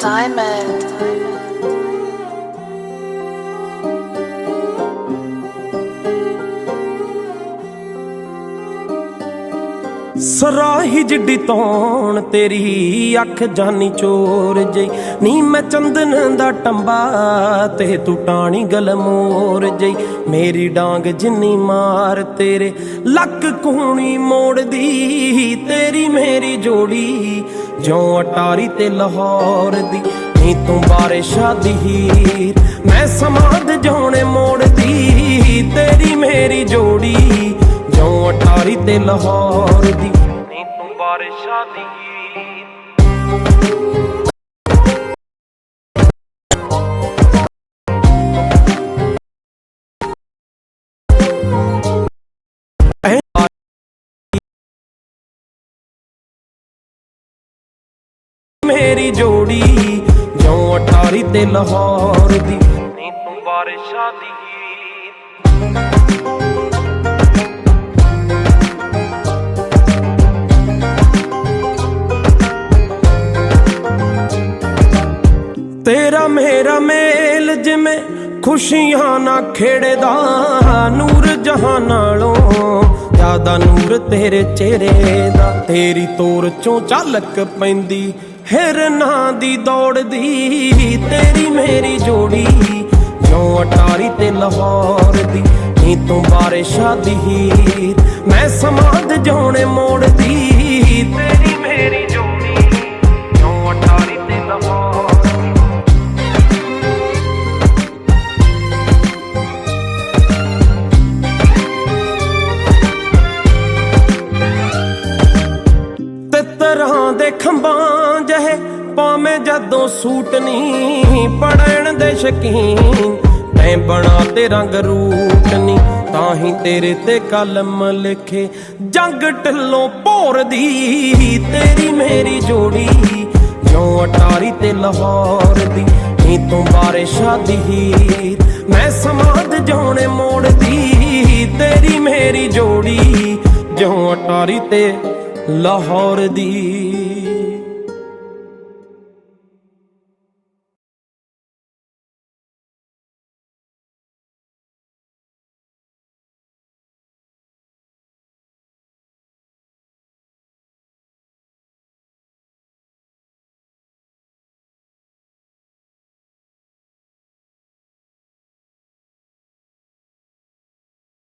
Diamond. ਸਰਾਹੀ ਜਿੱਡੀ ਤੌਣ ਤੇਰੀ, ਅੱਖ ਜਾਨੀ ਚੋਰ ਜਈ। ਨੀ ਮੈਂ ਚੰਦਨ ਦਾ ਟੰਬਾ, ਤੇ ਤੂੰ ਟਾਣੀ ਗਲਮੋਰ ਜਈ। ਮੇਰੀ ਡਾਂਗ ਜਿੰਨੀ ਮਾਰ ਤੇਰੇ, ਲੱਕ ਕੂਣੀ ਮੋੜਦੀ, ਤੇਰੀ ਮੇਰੀ ਜੋੜੀ। ਜਿਉਂ ਅਟਾਰੀ ਤੇ ਲਾਹੌਰ ਦੀ ਨੀ ਤੂੰ ਬਾਰਿਸ਼ਾਂ ਦੀ ਹੀਰ। ਮੈਂ ਸਮਾਦ ਜਾਉਣੇ ਮੋੜਦੀ ਤੇਰੀ ਮੇਰੀ ਜੋੜੀ। ਜਿਉਂ ਅਟਾਰੀ ਤੇ ਲਾਹੌਰ ਦੀ ਨੀ ਤੂੰ ਬਾਰਿਸ਼ਾਂ ਦੀ ਹੀਰ। ਮੇਰੀ ਜੋੜੀ ਜਿਉਂ ਅਟਾਰੀ ਤੇ ਲਾਹੌਰ ਦੀ। ਨੀ ਤੂੰ ਬਾਰਿਸ਼ਾਂ ਦੀ ਤੇਰਾ ਮੇਰਾ ਮੇਲ ਜਿਵੇਂ ਖੁਸ਼ੀਆਂ ਨਾ ਖੇੜਦਾ ਨੂਰ ਜਹਾਂ ਨਾਲੋਂ ਜ਼ਿਆਦਾ ਨੂਰ ਤੇਰੇ ਚਿਹਰੇ ਦਾ। ਤੇਰੀ ਤੋਰ ਚੋਂ ਝਲਕ ਪੈਂਦੀ ਹਿਰਨਾਂ ਦੀ ਦੌੜਦੀ, ਤੇਰੀ ਮੇਰੀ ਜੋੜੀ ਜੋ ਅਟਾਰੀ ਤੇ ਲਾਹੌਰ ਦੀ ਨੀ ਤੂੰ ਬਾਰਿਸ਼ਾਂ ਦੀ ਮੈਂ ਸਮਾਦ ਜਾਉਣੇ ਮੋੜਦੀ। ਤਰ੍ਹਾਂ ਦੇ ਖੰਭਾਂ ਜਹੇ ਪਾਵੇਂ ਜਦੋਂ ਸੂਟ ਨਹੀਂ ਪੜਨ ਦੇ ਸ਼ਕੀਨ। ਤੈਂ ਬਣਾ ਤੇ ਰੰਗ ਰੂਟ ਨਹੀਂ ਤਾਂ ਹੀ ਤੇਰੇ ਤੇ ਕਲਮ ਲਿਖੇ। ਜੰਗ ਢਿੱਲੋਂ ਭੋਰਦੀ, ਤੇਰੀ ਮੇਰੀ ਜੋੜੀ। ਜਿਉਂ ਅਟਾਰੀ ਤੇ ਲਾਹੌਰ ਦੀ ਨੀ ਤੂੰ ਬਾਰਿਸ਼ਾਂ ਦੀ ਹੀਰ। ਮੈਂ ਸਮਾਦ ਜਾਉਣੇ ਮੋੜਦੀ, ਤੇਰੀ ਮੇਰੀ ਜੋੜੀ। ਜਿਉਂ ਅਟਾਰੀ ਤੇ ਲਾਹੌਰ ਦੀ